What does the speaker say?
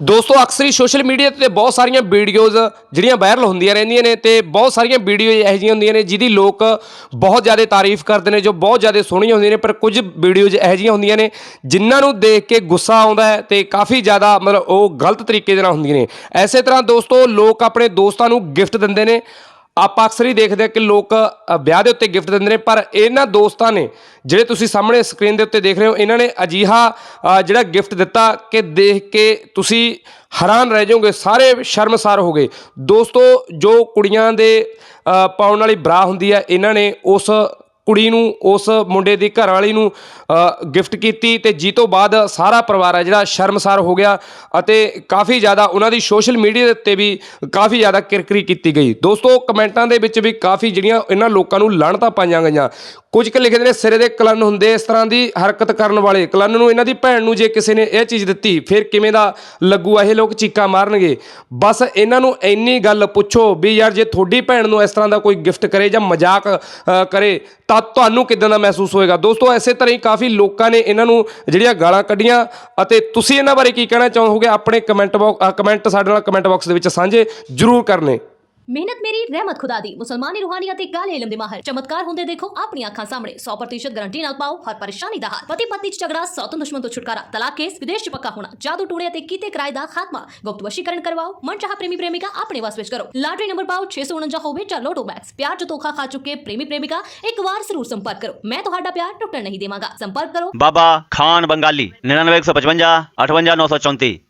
ਦੋਸਤੋ, ਅਕਸਰ ਹੀ social media ਤੇ ਬਹੁਤ ਸਾਰੀਆਂ ਵੀਡੀਓਜ਼ ਜਿਹੜੀਆਂ ਵਾਇਰਲ ਹੁੰਦੀਆਂ ਰਹਿੰਦੀਆਂ ਨੇ ਤੇ ਬਹੁਤ ਸਾਰੀਆਂ ਵੀਡੀਓ ਇਹੋ ਜਿਹੀਆਂ ਹੁੰਦੀਆਂ ਨੇ ਜਿਹਦੀ ਲੋਕ ਬਹੁਤ ਜ਼ਿਆਦਾ ਤਾਰੀਫ ਕਰਦੇ ਨੇ, ਜੋ ਬਹੁਤ ਜ਼ਿਆਦਾ ਸੋਹਣੀਆਂ ਹੁੰਦੀਆਂ ਨੇ, ਪਰ ਕੁਝ ਵੀਡੀਓਜ਼ ਇਹੋ ਜਿਹੀਆਂ ਹੁੰਦੀਆਂ ਨੇ ਜਿਨ੍ਹਾਂ ਨੂੰ ਦੇਖ ਕੇ ਗੁੱਸਾ ਆਉਂਦਾ ਹੈ ਤੇ ਕਾਫੀ ਜ਼ਿਆਦਾ ਮਤਲਬ ਉਹ ਗਲਤ ਤਰੀਕੇ ਦੇ ਨਾਲ ਹੁੰਦੀਆਂ ਨੇ। ਐਸੇ ਤਰ੍ਹਾਂ ਦੋਸਤੋ, ਲੋਕ ਆਪਣੇ ਦੋਸਤਾਂ ਨੂੰ ਗਿਫਟ ਦਿੰਦੇ ਨੇ। ਆਪਾਂ ਅਕਸਰ ਹੀ ਦੇਖਦੇ ਹਾਂ ਕਿ ਲੋਕ ਵਿਆਹ ਦੇ ਉੱਤੇ ਗਿਫਟ ਦਿੰਦੇ ਨੇ, ਪਰ ਇਹਨਾਂ ਦੋਸਤਾਂ ਨੇ, ਜਿਹੜੇ ਤੁਸੀਂ ਸਾਹਮਣੇ ਸਕਰੀਨ ਦੇ ਉੱਤੇ ਦੇਖ ਰਹੇ ਹੋ, ਇਹਨਾਂ ਨੇ ਅਜੀਹਾ ਜਿਹੜਾ ਗਿਫਟ ਦਿੱਤਾ ਕਿ ਦੇਖ ਕੇ ਤੁਸੀਂ ਹੈਰਾਨ ਰਹਿ ਜਾਓਗੇ, ਸਾਰੇ ਸ਼ਰਮਸਾਰ ਹੋ ਗਏ। ਦੋਸਤੋ, ਜੋ ਕੁੜੀਆਂ ਦੇ ਪਾਉਣ ਵਾਲੀ ਬਰਾ ਹੁੰਦੀ ਹੈ, ਇਹਨਾਂ ਨੇ ਉਸ ਕੁੜੀ ਨੂੰ, ਉਸ ਮੁੰਡੇ ਦੀ ਘਰ ਵਾਲੀ ਨੂੰ ਗਿਫਟ ਕੀਤੀ ਤੇ ਜੀ ਤੋਂ ਬਾਅਦ ਸਾਰਾ ਪਰਿਵਾਰ ਹੈ ਜਿਹੜਾ ਸ਼ਰਮਸਾਰ ਹੋ ਗਿਆ ਅਤੇ ਕਾਫੀ ਜ਼ਿਆਦਾ ਉਹਨਾਂ ਦੀ ਸੋਸ਼ਲ ਮੀਡੀਆ ਦੇ ਉੱਤੇ ਵੀ ਕਾਫੀ ਜ਼ਿਆਦਾ ਕਿਰਕਰੀ ਕੀਤੀ ਗਈ। ਦੋਸਤੋ, ਕਮੈਂਟਾਂ ਦੇ ਵਿੱਚ ਵੀ ਕਾਫੀ ਜਿਹੜੀਆਂ ਇਹਨਾਂ ਲੋਕਾਂ ਨੂੰ ਲਾਹਣਤਾਂ ਪਾਈਆਂ ਗਈਆਂ। ਕੁਝ ਕੁ ਲਿਖਦੇ ਨੇ, ਸਿਰੇ ਦੇ ਕਲਨ ਹੁੰਦੇ, ਇਸ ਤਰ੍ਹਾਂ ਦੀ ਹਰਕਤ ਕਰਨ ਵਾਲੇ। ਕਲਨ ਨੂੰ ਇਹਨਾਂ ਦੀ ਭੈਣ ਨੂੰ ਜੇ ਕਿਸੇ ਨੇ ਇਹ ਚੀਜ਼ ਦਿੱਤੀ, ਫਿਰ ਕਿਵੇਂ ਦਾ ਲੱਗੂ ਇਹ ਲੋਕ ਚੀਕਾਂ ਮਾਰਨਗੇ। ਬਸ ਇਹਨਾਂ ਨੂੰ ਇੰਨੀ ਗੱਲ ਪੁੱਛੋ ਵੀ ਯਾਰ ਜੇ ਤੁਹਾਡੀ ਭੈਣ ਨੂੰ ਇਸ ਤਰ੍ਹਾਂ ਦਾ ਕੋਈ ਗਿਫਟ ਕਰੇ ਜਾਂ ਮਜ਼ਾਕ ਕਰੇ, ਤਾਂ ਤੁਹਾਨੂੰ ਕਿਦਾਂ ਦਾ ਮਹਿਸੂਸ ਹੋਏਗਾ? ਦੋਸਤੋ, ਐਸੇ ਤਰ੍ਹਾਂ ਹੀ ਕਾਫੀ ਲੋਕਾਂ ਨੇ ਇਹਨਾਂ ਨੂੰ ਜਿਹੜੀਆਂ ਗਾਲਾਂ ਕੱਢੀਆਂ ਅਤੇ ਤੁਸੀਂ ਇਹਨਾਂ ਬਾਰੇ ਕੀ ਕਹਿਣਾ ਚਾਹੋਗੇ? ਆਪਣੇ ਕਮੈਂਟ ਬਾਕਸ ਕਮੈਂਟ ਸਾਡੇ ਨਾਲ ਕਮੈਂਟ ਬਾਕਸ ਦੇ ਵਿੱਚ ਸਾਂਝੇ ਜ਼ਰੂਰ ਕਰਨੇ। ਮਿਹਨਤ ਮੇਰੀ ਰਹਿਮਤ ਖੁਦਾ ਦੀ ਮੁਸਲਮਾਨੀ ਰੂਹਾਨੀ ਅਤੇ ਕਾਲੇ ਇਲਮ ਦੇ ਮਾਹਰ ਚਮਤਕਾਰ ਹੁੰਦੇ ਦੇਖੋ ਆਪਣੀਆਂ ਅੱਖਾਂ ਸਾਹਮਣੇ 100% ਗਾਰੰਟੀ ਨਾਲ ਪਾਓ ਹਰ ਪਰੇਸ਼ਾਨੀ ਦਾ ਹੱਲ ਪਤੀ ਪਤਨੀ ਚ ਝਗੜਾ ਸੌਤਨ ਦੁਸ਼ਮਣ ਤੋਂ ਛੁਟਕਾਰਾ ਤਲਾਕ ਕੇਸ ਵਿਦੇਸ਼ ਚ ਪੱਕਾ ਹੋਣਾ ਜਾਦੂ ਟੂਣੇ ਅਤੇ ਕੀਤੇ ਕਿਰਾਏ ਦਾ ਖਾਤਮਾ ਗੁਪਤ ਵਸ਼ੀਕਰਨ ਕਰਵਾਓ ਮਨ ਚਾਹ ਪ੍ਰੇਮੀ ਪ੍ਰੇਮਿਕਾ ਆਪਣੇ ਵਸ ਵਿੱਚ ਕਰੋ ਲਾਟਰੀ ਨੰਬਰ ਪਾਓ 649 ਹੋਵੇ ਜਾਂ ਲੋਟੋ ਮੈਕਸ ਪਿਆਰ ਚ ਧੋਖਾ ਖਾ ਚੁੱਕੇ ਪ੍ਰੇਮੀ ਪ੍ਰੇਮਿਕਾ ਇੱਕ ਵਾਰ ਜ਼ਰੂਰ ਸੰਪਰਕ ਕਰੋ ਮੈਂ ਤੁਹਾਡਾ ਪਿਆਰ ਟੁੱਟਣ ਨਹੀਂ ਦੇਵਾਂਗਾ ਸੰਪਰਕ ਕਰੋ बाबा खान बंगाली निन्यानवे एक सौ पचवंजा अठवंजा नौ सौ चौंतीस